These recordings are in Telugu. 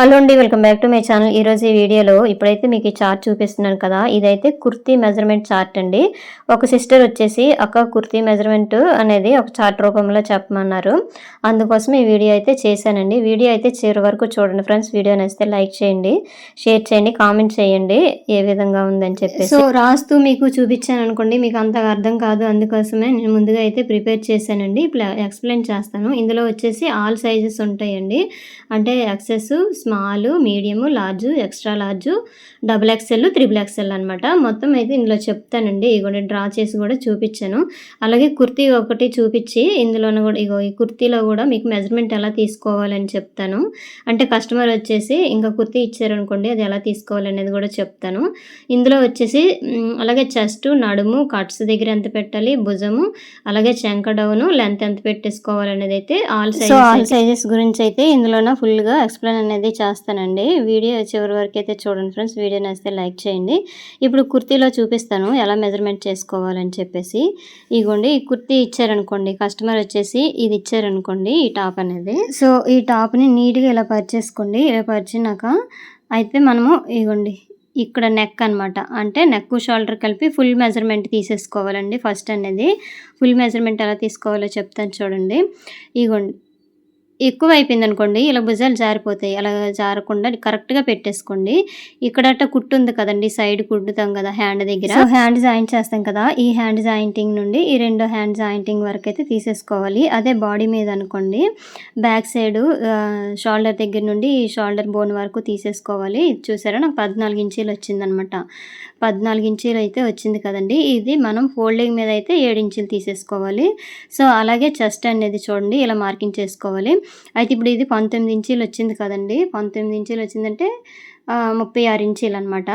హలో అండి welcome back to my channel. ఈరోజు ఈ వీడియోలో ఇప్పుడైతే మీకు ఈ చార్ట్ చూపిస్తున్నాను కదా. ఇదైతే కుర్తీ మెజర్మెంట్ చార్ట్ అండి. ఒక సిస్టర్ వచ్చేసి అక్క కుర్తీ మెజర్మెంట్ అనేది ఒక చార్ట్ రూపంలో చెప్పమన్నారు. అందుకోసం ఈ వీడియో అయితే చేశానండి. వీడియో అయితే చివరి వరకు చూడండి ఫ్రెండ్స్. వీడియో నచ్చితే లైక్ చేయండి షేర్ చేయండి కామెంట్ చేయండి. ఏ విధంగా ఉందని చెప్పి సో రాస్తూ మీకు చూపించాను అనుకోండి మీకు అంతగా అర్థం కాదు. అందుకోసమే నేను ముందుగా అయితే ప్రిపేర్ చేశానండి. ఇప్పుడు ఎక్స్ప్లెయిన్ చేస్తాను. ఇందులో వచ్చేసి ఆల్ సైజెస్ ఉంటాయండి. అంటే XS small medium large extra large double XL triple XL అనమాట మొత్తం అయితే ఇందులో చెప్తానండి. ఇగోండి డ్రా చేసి కూడా చూపించాను. అలాగే కుర్తీ ఒకటి చూపించి ఇందులోనే కూడా ఇగో ఈ కుర్తీలో కూడా మీకు మెజర్మెంట్ ఎలా తీసుకోవాలని చెప్తాను. అంటే కస్టమర్ వచ్చేసి ఇంకా కుర్తీ ఇచ్చారనుకోండి అది ఎలా తీసుకోవాలనేది కూడా చెప్తాను. ఇందులో వచ్చేసి అలాగే చెస్ట్ నడుము కట్స్ దగ్గర ఎంత పెట్టాలి భుజము అలాగే చెంక డౌను లెంత్ ఎంత పెట్టేసుకోవాలనేది అయితే ఆల్ సైజెస్ ఆల్ సైజెస్ గురించి అయితే ఇందులోన ఫుల్గా ఎక్స్ప్లెయిన్ అనేది చేస్తానండి. వీడియో చివరి వరకు అయితే చూడండి ఫ్రెండ్స్. వీడియో నచ్చితే లైక్ చేయండి. ఇప్పుడు కుర్తీలో చూపిస్తాను ఎలా మెజర్మెంట్ చేసుకోవాలని చెప్పేసి. ఇగోండి ఈ కుర్తీ ఇచ్చారనుకోండి కస్టమర్ వచ్చేసి ఇది ఇచ్చారనుకోండి ఈ టాప్ అనేది. సో ఈ టాప్ని నీట్గా ఇలా పరిచేసుకోండి. ఇలా పరిచినాక అయితే మనము ఇగోండి ఇక్కడ నెక్ అన్నమాట. అంటే నెక్ షోల్డర్ కలిపి ఫుల్ మెజర్మెంట్ తీసేసుకోవాలండి ఫస్ట్ అనేది. ఫుల్ మెజర్మెంట్ ఎలా తీసుకోవాలో చెప్తాను చూడండి. ఇగోండి ఎక్కువ అయిపోయింది అనుకోండి ఇలా భుజాలు జారిపోతాయి. అలా జారకుండా కరెక్ట్గా పెట్టేసుకోండి. ఇక్కడట కుట్టు ఉంది కదండి సైడ్ కుట్టుతాం కదా హ్యాండ్ దగ్గర. హ్యాండ్ జాయింట్ చేస్తాం కదా ఈ హ్యాండ్ జాయింటింగ్ నుండి ఈ రెండో హ్యాండ్ జాయింటింగ్ వరకు అయితే తీసేసుకోవాలి. అదే బాడీ మీద అనుకోండి బ్యాక్ సైడ్ షోల్డర్ దగ్గర నుండి ఈ షోల్డర్ బోన్ వరకు తీసేసుకోవాలి. చూసారా నాకు పద్నాలుగు ఇంచీలు వచ్చిందనమాట. పద్నాలుగు ఇంచీలు అయితే వచ్చింది కదండి. ఇది మనం ఫోల్డింగ్ మీద అయితే ఏడు ఇంచీలు తీసేసుకోవాలి. సో అలాగే చెస్ట్ అనేది చూడండి ఇలా మార్కింగ్ చేసుకోవాలి. అయితే ఇప్పుడు ఇది పంతొమ్మిది ఇంచీలు వచ్చింది కదండి. పంతొమ్మిది ఇంచీలు వచ్చిందంటే ముప్పై ఆరు ఇంచీలు అనమాట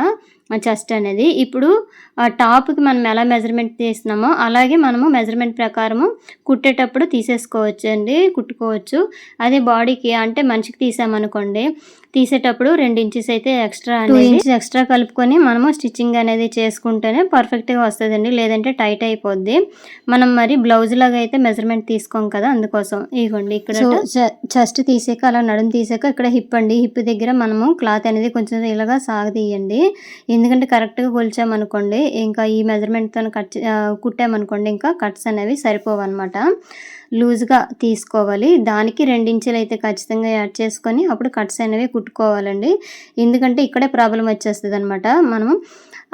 చెస్ట్ అనేది. ఇప్పుడు టాప్కి మనం ఎలా మెజర్మెంట్ తీస్తున్నామో అలాగే మనము మెజర్మెంట్ ప్రకారము కుట్టేటప్పుడు తీసేసుకోవచ్చు అండి కుట్టుకోవచ్చు. అదే బాడీకి అంటే మనిషికి తీసామనుకోండి తీసేటప్పుడు రెండు ఇంచెస్ అయితే ఎక్స్ట్రా టూ ఇంచెస్ ఎక్స్ట్రా కలుపుకొని మనము స్టిచ్చింగ్ అనేది చేసుకుంటేనే పర్ఫెక్ట్గా వస్తుందండి. లేదంటే టైట్ అయిపోద్ది. మనం మరి బ్లౌజ్ లాగా అయితే మెజర్మెంట్ తీసుకోం కదా అందుకోసం. ఇగోండి ఇక్కడ చెస్ట్ తీసాక అలా నడుము తీసాక ఇక్కడ హిప్ అండి. హిప్ దగ్గర మనము క్లాత్ అనేది కొంచెం ఇలాగా సాగదీయండి. ఎందుకంటే కరెక్ట్గా కొలిచామనుకోండి ఇంకా ఈ మెజర్మెంట్తో కట్ కుట్టామనుకోండి ఇంకా కట్స్ అనేవి సరిపోవన్నమాట. లూజ్గా తీసుకోవాలి. దానికి రెండించులు అయితే ఖచ్చితంగా యాడ్ చేసుకొని అప్పుడు కట్స్ అనేవి కుట్టుకోవాలండి. ఎందుకంటే ఇక్కడే ప్రాబ్లం వచ్చేస్తుంది అనమాట మనము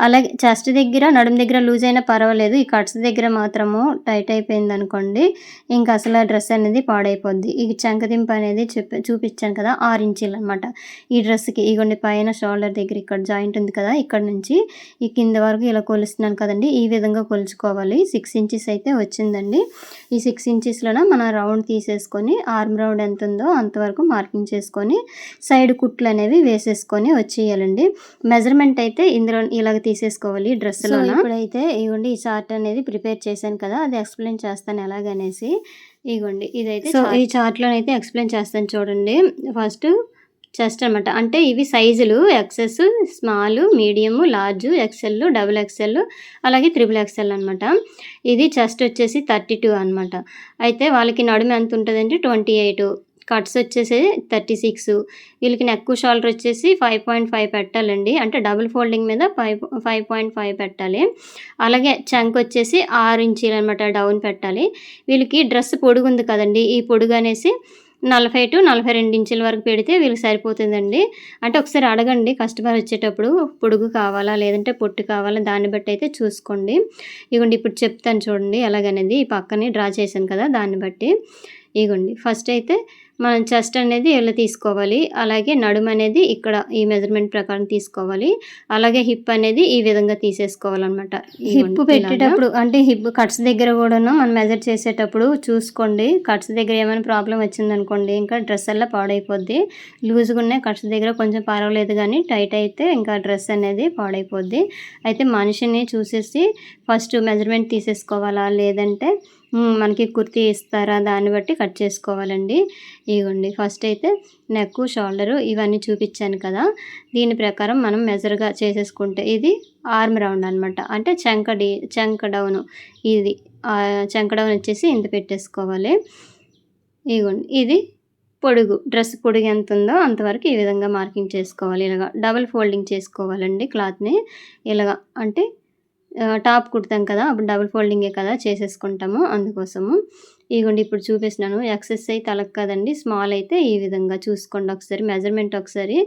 అలాగే చెస్ట్ దగ్గర నడుము దగ్గర లూజ్ అయినా పర్వాలేదు. ఈ కట్స్ దగ్గర మాత్రము టైట్ అయిపోయింది అనుకోండి ఇంకా అసలు ఆ డ్రెస్ అనేది పాడైపోద్ది. ఈ చంకదింపు అనేది చెప్పి చూపించాను కదా ఆరు ఇంచీలు అనమాట ఈ డ్రెస్కి ఇగోండి పైన షోల్డర్ దగ్గర ఇక్కడ జాయింట్ ఉంది కదా ఇక్కడ నుంచి ఈ కింద వరకు ఇలా కొలుస్తున్నాను కదండి ఈ విధంగా కొలుచుకోవాలి. సిక్స్ ఇంచెస్ అయితే వచ్చిందండి. ఈ సిక్స్ ఇంచెస్లోన మనం రౌండ్ తీసేసుకొని ఆర్మ్ రౌండ్ ఎంత ఉందో అంతవరకు మార్కింగ్ చేసుకొని సైడ్ కుట్లు అనేవి వేసేసుకొని వచ్చేయాలండి. మెజర్మెంట్ అయితే ఇందులో ఇలాగ తీసేసుకోవాలి డ్రెస్లో ఇప్పుడైతే ఇగోండి ఈ చార్ట్ అనేది ప్రిపేర్ చేశాను కదా అది ఎక్స్ప్లెయిన్ చేస్తాను ఎలాగనేసి. ఇగోండి ఇదైతే సో ఈ చార్ట్లో అయితే ఎక్స్ప్లెయిన్ చేస్తాను చూడండి. ఫస్ట్ చెస్ట్ అనమాట అంటే ఇవి సైజులు XS small medium large XL double XL అలాగే త్రిబుల్ ఎక్సెల్ అనమాట ఇది చెస్ట్ వచ్చేసి థర్టీ టూ అనమాట అయితే వాళ్ళకి నడుము ఎంత ఉంటుందంటే ట్వంటీ ఎయిట్. కట్స్ వచ్చేసి థర్టీ సిక్స్ వీళ్ళకి నెక్ షోల్డర్ వచ్చేసి ఫైవ్ పాయింట్ ఫైవ్ పెట్టాలండి. అంటే డబుల్ ఫోల్డింగ్ మీద ఫైవ్ ఫైవ్ పాయింట్ ఫైవ్ పెట్టాలి. అలాగే చంక్ వచ్చేసి ఆరు ఇంచీలు అనమాట డౌన్ పెట్టాలి. వీళ్ళకి డ్రెస్ పొడుగు ఉంది కదండి. ఈ పొడుగు అనేసి నలభై టు నలభై రెండు ఇంచుల వరకు పెడితే వీళ్ళకి సరిపోతుందండి. అంటే ఒకసారి అడగండి కస్టమర్ వచ్చేటప్పుడు పొడుగు కావాలా లేదంటే పొట్టు కావాలా దాన్ని బట్టి అయితే చూసుకోండి. ఇగోండి ఇప్పుడు చెప్తాను చూడండి ఎలాగనేది. ఈ పక్కనే డ్రా చేశాను కదా దాన్ని బట్టి. ఇగోండి. ఫస్ట్ అయితే మనం చెస్ట్ అనేది ఇలా తీసుకోవాలి? అలాగే నడుము అనేది ఇక్కడ ఈ మెజర్మెంట్ ప్రకారం తీసుకోవాలి. అలాగే హిప్ అనేది ఈ విధంగా తీసేసుకోవాలన్నమాట. హిప్ పెట్టేటప్పుడు అంటే హిప్ కట్స్ దగ్గర కూడాను మనం మెజర్ చేసేటప్పుడు చూసుకోండి. కట్స్ దగ్గర ఏమైనా ప్రాబ్లం వచ్చిందనుకోండి ఇంకా డ్రెస్ అలా పాడైపోద్ది. లూజ్గా ఉన్నాయి కట్స్ దగ్గర కొంచెం పర్వాలేదు కానీ టైట్ అయితే ఇంకా డ్రెస్ అనేది పాడైపోద్ది. అయితే మనిషిని చూసేసి ఫస్ట్ మెజర్మెంట్ తీసేసుకోవాలా? లేదంటే మనకి కుర్తీ ఇస్తారా? దాన్ని బట్టి కట్ చేసుకోవాలండి. ఇగోండి ఫస్ట్ అయితే నెక్ షోల్డరు ఇవన్నీ చూపించాను కదా. దీని ప్రకారం మనం మెజర్గా చేసేసుకుంటే ఇది ఆర్మ్ రౌండ్ అనమాట అంటే చంక డి చంక డౌన్ ఇది చెంక చంక డౌన్ వచ్చేసి ఇంత పెట్టేసుకోవాలి. ఇగోండి ఇది పొడుగు డ్రెస్ పొడుగు ఎంత ఉందో అంతవరకు ఈ విధంగా మార్కింగ్ చేసుకోవాలి. ఇలాగ డబల్ ఫోల్డింగ్ చేసుకోవాలండి క్లాత్ని. ఇలాగ అంటే టాప్ కుడతాం కదా అప్పుడు డబుల్ ఫోల్డింగే కదా చేసేసుకుంటాము అందుకోసము. ఇదిగోండి ఇప్పుడు చూపిస్తున్నాను. ఎక్సెస్ అయితే తలకు కదండి స్మాల్ అయితే ఈ విధంగా చూసుకోండి ఒకసారి మెజర్మెంట్ ఒకసారి.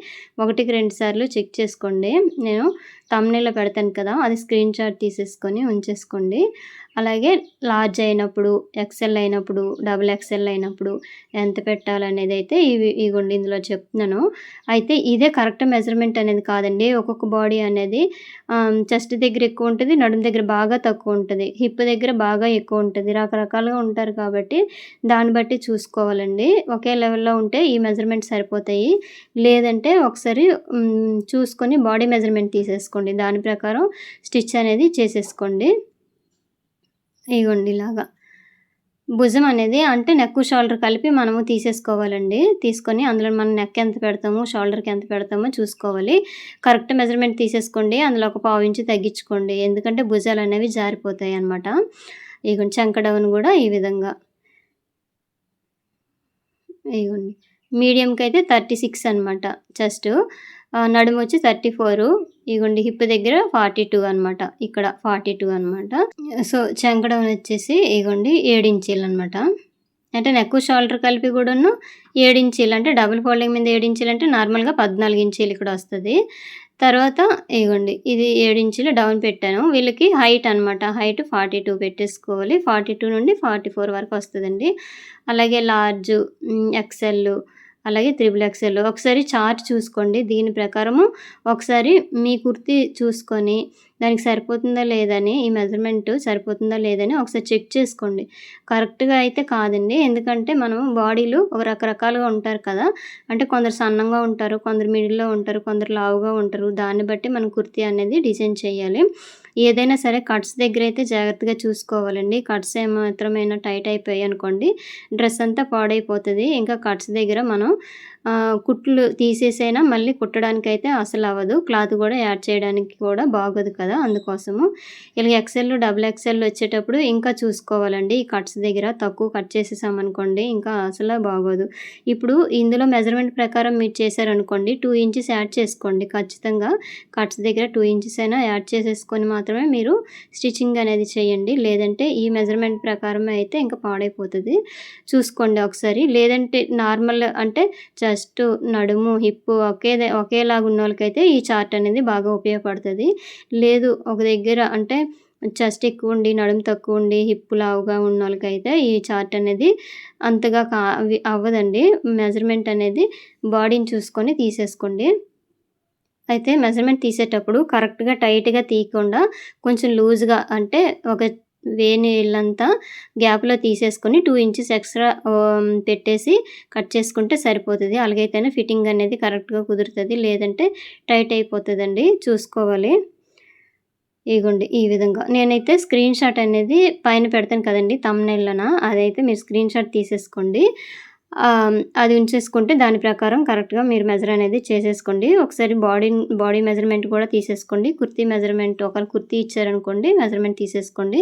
ఒకటికి రెండు సార్లు చెక్ చేసుకోండి. నేను తమ్నెల్లో పెడతాను కదా అది స్క్రీన్ షాట్ తీసేసుకొని ఉంచేసుకోండి. అలాగే లార్జ్ అయినప్పుడు ఎక్సెల్ అయినప్పుడు డబుల్ ఎక్సెల్ అయినప్పుడు ఎంత పెట్టాలనేది అయితే ఇవి ఇగోండి ఇందులో చెప్తున్నాను. అయితే ఇదే కరెక్ట్ మెజర్మెంట్ అనేది కాదండి ఒక్కొక్క బాడీ అనేది చెస్ట్ దగ్గర ఎక్కువ ఉంటుంది నడుము దగ్గర బాగా తక్కువ ఉంటుంది హిప్ దగ్గర బాగా ఎక్కువ ఉంటుంది రకరకాలుగా ఉంటారు కాబట్టి దాన్ని బట్టి చూసుకోవాలండి. ఒకే లెవెల్లో ఉంటే ఈ మెజర్మెంట్ సరిపోతాయి. లేదంటే ఒకసారి చూసుకొని బాడీ మెజర్మెంట్ తీసేసుకోండి. దాని ప్రకారం స్టిచ్ అనేది చేసేసుకోండి. ఇగోండి ఇలాగా. భుజం అనేది అంటే నెక్ షోల్డర్ కలిపి మనము తీసేసుకోవాలండి. తీసుకొని అందులో మనం నెక్ ఎంత పెడతాము షోల్డర్కి ఎంత పెడతామో చూసుకోవాలి. కరెక్ట్ మెజర్మెంట్ తీసేసుకోండి. అందులో ఒక పావు ఇంచు తగ్గించుకోండి. ఎందుకంటే భుజాలు అనేవి జారిపోతాయి అనమాట ఇగోండి చంకడవన్ కూడా ఈ విధంగా. ఇగోండి. మీడియంకి అయితే థర్టీ సిక్స్ అనమాట జస్ట్ నడుము వచ్చి థర్టీ ఫోర్ ఇగోండి హిప్ దగ్గర ఫార్టీ టూ అనమాట ఇక్కడ ఫార్టీ టూ అనమాట సో చెంకడం వచ్చేసి ఇగోండి ఏడించీలు అనమాట అంటే నెక్ షోల్డర్ కలిపి కూడాను ఏడించీలు అంటే డబుల్ ఫోల్డింగ్ మీద ఏడించీలు అంటే నార్మల్గా పద్నాలుగు ఇంచీలు ఇక్కడ వస్తుంది. తర్వాత ఇగోండి ఇది ఏడించీలు డౌన్ పెట్టాను. వీళ్ళకి హైట్ అనమాట హైట్ ఫార్టీ టూ పెట్టేసుకోవాలి. ఫార్టీ టూ నుండి ఫార్టీ ఫోర్ వరకు వస్తుందండి. అలాగే లార్జ్ ఎక్సెల్ అలాగే త్రిబుల్ ఎక్సెల్. ఒకసారి చార్ట్ చూసుకోండి. దీని ప్రకారము ఒకసారి మీ కుర్తి చూసుకొని దానికి సరిపోతుందా లేదని ఈ మెజర్మెంట్ సరిపోతుందా లేదని ఒకసారి చెక్ చేసుకోండి. కరెక్ట్గా అయితే కాదండి. ఎందుకంటే మనం బాడీలు ఒక రకరకాలుగా ఉంటారు కదా. అంటే కొందరు సన్నంగా ఉంటారు కొందరు మిడిల్లో ఉంటారు కొందరు లావుగా ఉంటారు. దాన్ని బట్టి మనం కుర్తీ అనేది డిజైన్ చేయాలి. ఏదైనా సరే కట్స్ దగ్గర అయితే జాగ్రత్తగా చూసుకోవాలండి. కట్స్ ఏమాత్రమైనా టైట్ అయిపోయాయి అనుకోండి డ్రెస్ అంతా పాడైపోతుంది. ఇంకా కట్స్ దగ్గర మనం కుట్లు తీసేసైనా మళ్ళీ కుట్టడానికైతే అసలు అవ్వదు. క్లాత్ కూడా యాడ్ చేయడానికి కూడా బాగోదు కదా అందుకోసము. ఇలా ఎక్సెల్ డబుల్ ఎక్సెల్ వచ్చేటప్పుడు ఇంకా చూసుకోవాలండి. ఈ కట్స్ దగ్గర తక్కువ కట్ చేసేసామనుకోండి ఇంకా అసలు బాగోదు. ఇప్పుడు ఇందులో మెజర్మెంట్ ప్రకారం మీరు చేశారనుకోండి టూ ఇంచెస్ యాడ్ చేసుకోండి. ఖచ్చితంగా కట్స్ దగ్గర టూ ఇంచెస్ అయినా యాడ్ చేసేసుకొని మాత్రమే మీరు స్టిచ్చింగ్ అనేది చేయండి. లేదంటే ఈ మెజర్మెంట్ ప్రకారం అయితే ఇంకా పాడైపోతుంది. చూసుకోండి ఒకసారి. లేదంటే నార్మల్ అంటే జస్ట్ నడుము హిప్ ఒకే ఒకేలాగా ఉన్న వాళ్ళకైతే ఈ చార్ట్ అనేది బాగా ఉపయోగపడుతుంది. లేదు ఒక దగ్గర అంటే చెస్ట్ ఎక్కువ ఉండి నడుము తక్కువ ఉండి హిప్ లావుగా ఉన్న వాళ్ళకైతే ఈ చార్ట్ అనేది అంతగా కా అవ్వదండి. మెజర్మెంట్ అనేది బాడీని చూసుకొని తీసేసుకోండి. అయితే మెజర్మెంట్ తీసేటప్పుడు కరెక్ట్గా టైట్గా తీయకుండా కొంచెం లూజ్గా అంటే ఒక వేడి గ్యాప్లో తీసేసుకొని టూ ఇంచెస్ ఎక్స్ట్రా పెట్టేసి కట్ చేసుకుంటే సరిపోతుంది. అలాగైతేనే ఫిట్టింగ్ అనేది కరెక్ట్గా కుదురుతుంది లేదంటే టైట్ అయిపోతుందండి. చూసుకోవాలి. ఇగోండి ఈ విధంగా. నేనైతే స్క్రీన్ షాట్ అనేది పైన పెడతాను కదండి తమ్నెల్లోన? అదైతే మీరు స్క్రీన్ షాట్ తీసేసుకోండి. అది ఉంచేసుకుంటే దాని ప్రకారం కరెక్ట్గా మీరు మెజర్ అనేది చేసేసుకోండి. ఒకసారి బాడీ బాడీ మెజర్మెంట్ కూడా తీసేసుకోండి. కుర్తీ మెజర్మెంట్ ఒకరు కుర్తీ ఇచ్చారనుకోండి మెజర్మెంట్ తీసేసుకోండి.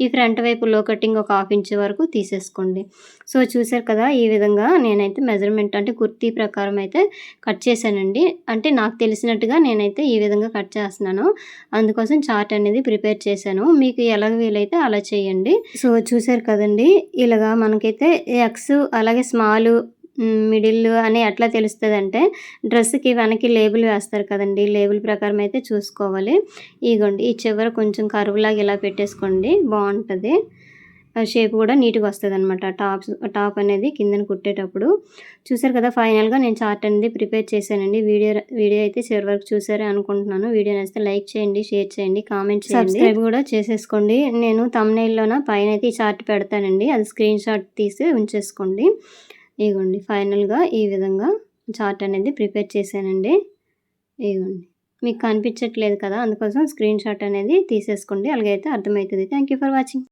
ఈ ఫ్రంట్ వైపు లో కటింగ్ ఒక హాఫ్ ఇంచ్ వరకు తీసేసుకోండి. సో చూసారు కదా ఈ విధంగా నేనైతే మెజర్మెంట్ అంటే కుర్తీ ప్రకారం అయితే కట్ చేశానండి. అంటే నాకు తెలిసినట్టుగా నేనైతే ఈ విధంగా కట్ చేస్తున్నాను. అందుకోసం చార్ట్ అనేది ప్రిపేర్ చేశాను. మీకు ఎలా వీలైతే అలా చేయండి. సో చూసారు కదండి ఇలాగా మనకైతే ఎక్స్ అలాగే స్మాల్ స్మాల్ మిడిల్ అని ఎట్లా తెలుస్తుంది అంటే డ్రెస్కి వెనక్కి లేబుల్ వేస్తారు కదండి. లేబుల్ ప్రకారం అయితే చూసుకోవాలి. ఇగోండి ఈ చివర కొంచెం కరువులాగా ఇలా పెట్టేసుకోండి. బాగుంటుంది. షేప్ కూడా నీట్గా వస్తుంది అనమాట టాప్స్ టాప్ అనేది కిందన కుట్టేటప్పుడు. చూసారు కదా ఫైనల్గా నేను చార్ట్ అనేది ప్రిపేర్ చేశానండి. వీడియో వీడియో అయితే చివరి వరకు చూసారే అనుకుంటున్నాను. వీడియో నచ్చితే లైక్ చేయండి షేర్ చేయండి కామెంట్ చేయండి. సబ్స్క్రైబ్ కూడా చేసేసుకోండి. నేను తమ్నైల్లోన పైన అయితే ఈ చార్ట్ పెడతానండి. అది స్క్రీన్ షాట్ తీసి ఉంచేసుకోండి. ఇగోండి ఫైనల్గా ఈ విధంగా చార్ట్ అనేది ప్రిపేర్ చేశానండి. ఇగోండి. మీకు కనిపించట్లేదు కదా అందుకోసం స్క్రీన్ షాట్ అనేది తీసేసుకోండి అలాగైతే అర్థమవుతుంది. Thank for watching.